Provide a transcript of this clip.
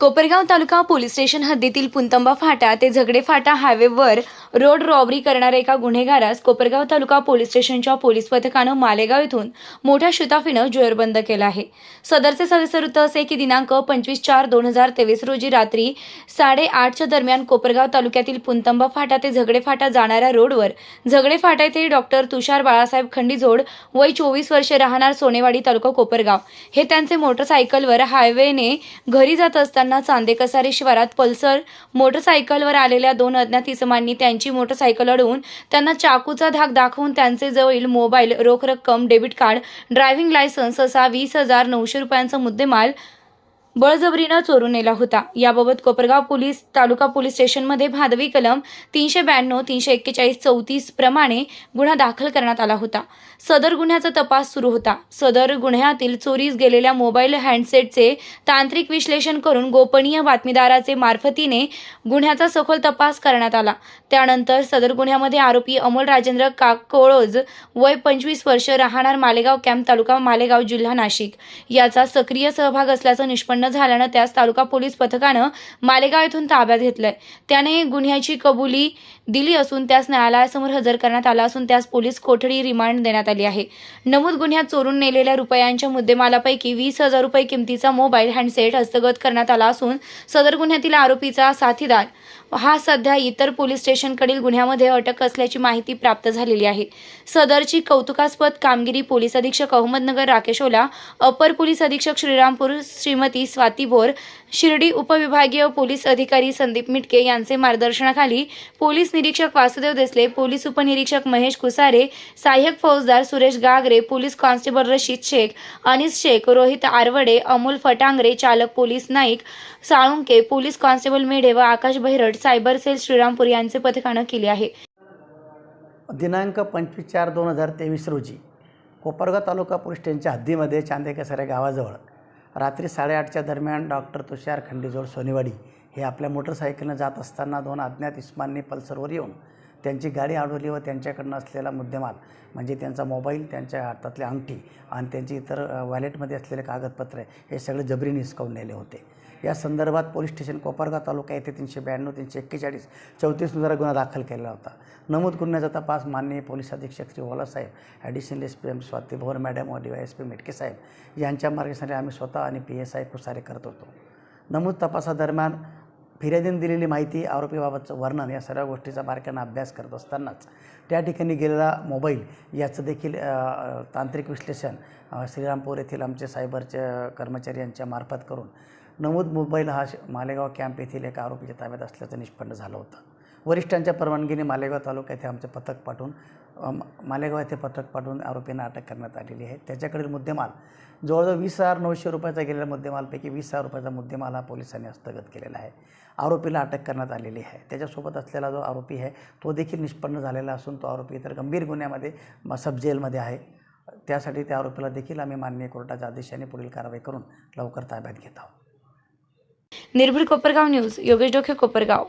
कोपरगाव तालुका police station हद्दीतील पुंतंबा फाटा ते झगडे फाटा हायवेवर रोड रॉबरी करणाऱ्या एका गुन्हेगारास कोपरगाव तालुका पोलीस स्टेशनच्या पोलीस पथकानं मालेगाव येथून मोठ्या शुताफीनं जेरबंद केला आहे. सदरचे सविस्तर वृत्त असे की दिनांक पंचवीस चार दोन हजार तेवीस रोजी रात्री साडेआठच्या दरम्यान कोपरगाव तालुक्यातील पुंतंबा फाटा ते झगडे फाटा जाणाऱ्या रोडवर झगडे फाटा येथे डॉक्टर तुषार बाळासाहेब खंडीजोड वय चोवीस वर्षे राहणार सोनेवाडी तालुका कोपरगाव. हे त्यांचे मोटरसायकलवर हायवेने घरी जात असताना चांदेकसारी शिवारात पल्सर मोटरसायकलवर आलेल्या दोन अज्ञात इसमांनी त्यांची मोटरसायकल अडवून त्यांना चाकूचा धाक दाखवून त्यांचे जवळील मोबाईल रोख रक्कम डेबिट कार्ड ड्रायव्हिंग लायसन्स असा वीस हजार नऊशे रुपयांचा मुद्देमाल बळजबरीनं चोरून नेला होता. याबाबत कोपरगाव पोलीस तालुका पोलीस स्टेशनमध्ये भादवी कलम तीनशे ब्याण्णव तीनशे एक्केचाळीस चौतीस प्रमाणे गुन्हा दाखल करण्यात आला होता. सदर गुन्ह्याचा तपास सुरू होता. सदर गुन्ह्यातील चोरीस गेलेल्या मोबाईल हँडसेटचे तांत्रिक विश्लेषण करून गोपनीय बातमीदाराचे मार्फतीने गुन्ह्याचा सखोल तपास करण्यात आला. त्यानंतर सदर गुन्ह्यामध्ये आरोपी अमोल राजेंद्र काकोळोज वय पंचवीस वर्ष राहणार मालेगाव कॅम्प तालुका मालेगाव जिल्हा नाशिक. याचा सक्रिय सहभाग असल्याचं निष्पन्न झाल्यानं त्यास तालुका पोलीस पथकानं मालेगाव येथून ताब्यात घेतलंय. त्याने गुन्ह्याची कबुली दिली असून त्यास न्यायालयासमोर हजर करण्यात आला असून त्यास पोलीस कोठडी रिमांड देण्यात आली आहे. नमूद गुन्ह्यात चोरून नेलेल्या रुपयांच्या मुद्देमालापैकी वीस हजार रुपये किमतीचा मोबाईल हँडसेट हस्तगत करण्यात आला असून सदर गुन्ह्यातील आरोपीचा साथीदार हा सध्या इतर पोलीस स्टेशनकडील गुन्ह्यामध्ये अटक असल्याची माहिती प्राप्त झालेली आहे. सदरची कौतुकास्पद कामगिरी पोलीस अधीक्षक अहमदनगर राकेश ओला अपर पोलीस अधीक्षक श्रीरामपूर श्रीमती स्वाती भोर शिर्डी उपविभागीय पोलीस अधिकारी संदीप मिटके यांचे मार्गदर्शनाखाली पोलीस निरीक्षक वासुदेव देसले पोलीस उपनिरीक्षक महेश कुसारे सहाय्यक फौजदार सुरेश गागरे पोलीस कॉन्स्टेबल रशीद शेख अनिस शेख रोहित आरवडे अमोल फटांगरे चालक police Naik Salunke police constable Medhe व आकाश बहिरड सायबर सेल श्रीरामपूर यांचे पथकानं केले आहे. दिनांक पंचवीस चार दोन हजार तेवीस रोजी कोपरगाव तालुका पोलीस स्टेशनच्या हद्दीमध्ये चांदेकसऱ्या गावाजवळ रात्री साडेआठच्या दरम्यान डॉक्टर तुषार खंडीजोड सोनेवाडी हे आपल्या मोटरसायकलनं जात असताना दोन अज्ञात इस्मांनी पल्सरवर येऊन त्यांची गाडी अडवली व त्यांच्याकडनं असलेला मुद्देमाल म्हणजे त्यांचा मोबाईल त्यांच्या हातातली अंगठी आणि त्यांची इतर वॅलेटमध्ये असलेले कागदपत्रे हे सगळे जबरीने हिसकावून नेले होते. या संदर्भात पोलीस स्टेशन कोपरगाव तालुका येथे तीनशे ब्याण्णव तीनशे एक्केचाळीस चौतीसनुसार गुन्हा दाखल केला होता. नमूद गुन्ह्याचा तपास माननीय पोलीस अधीक्षक Shri ओलासाहेब additional S P M Swati Bhor madam व D Y S P Metke साहेब यांच्या मार्गदर्शनाने आम्ही स्वतः आणि पी एस आय कुसारे करत होतो. नमूद तपासादरम्यान फिर्यादीने दिलेली माहिती आरोपीबाबतचं वर्णन या सर्व गोष्टीचा बारकाईनं अभ्यास करत असतानाच. त्या ठिकाणी गेलेला मोबाईल याचं देखील तांत्रिक विश्लेषण श्रीरामपूर येथील आमचे सायबरचे कर्मचारी यांच्या मार्फत करून नमूद मोबाईल हा श- मालेगाव कॅम्प येथील एका आरोपीच्या ताब्यात असल्याचं निष्पन्न झालं होतं. वरिष्ठांच्या परवानगीने मालेगाव तालुका येथे आमचे पथक पाठवून मालेगाव येथे पथक पाठवून आरोपींना अटक करण्यात आलेली आहे. त्याच्याकडील मुद्देमाल जवळजवळ वीस हजार नऊशे रुपयाचा गेलेल्या मुद्देमालपैकी वीस हजार रुपयाचा मुद्देमाल हा पोलिसांनी हस्तगत केलेला आहे. आरोपीला अटक करण्यात आलेली आहे. त्याच्यासोबत असलेला जो आरोपी आहे तो देखील निष्पन्न झालेला असून तो आरोपी इतर गंभीर गुन्ह्यामध्ये सबजेलमध्ये सब जेलमध्ये आहे. त्यासाठी त्या आरोपीला देखील आम्ही माननीय कोर्टाच्या आदेशाने पुढील कारवाई करून लवकर ताब्यात घेत आहोत. निर्भीड कोपरगाव न्यूज योगेश डोके कोपरगाव.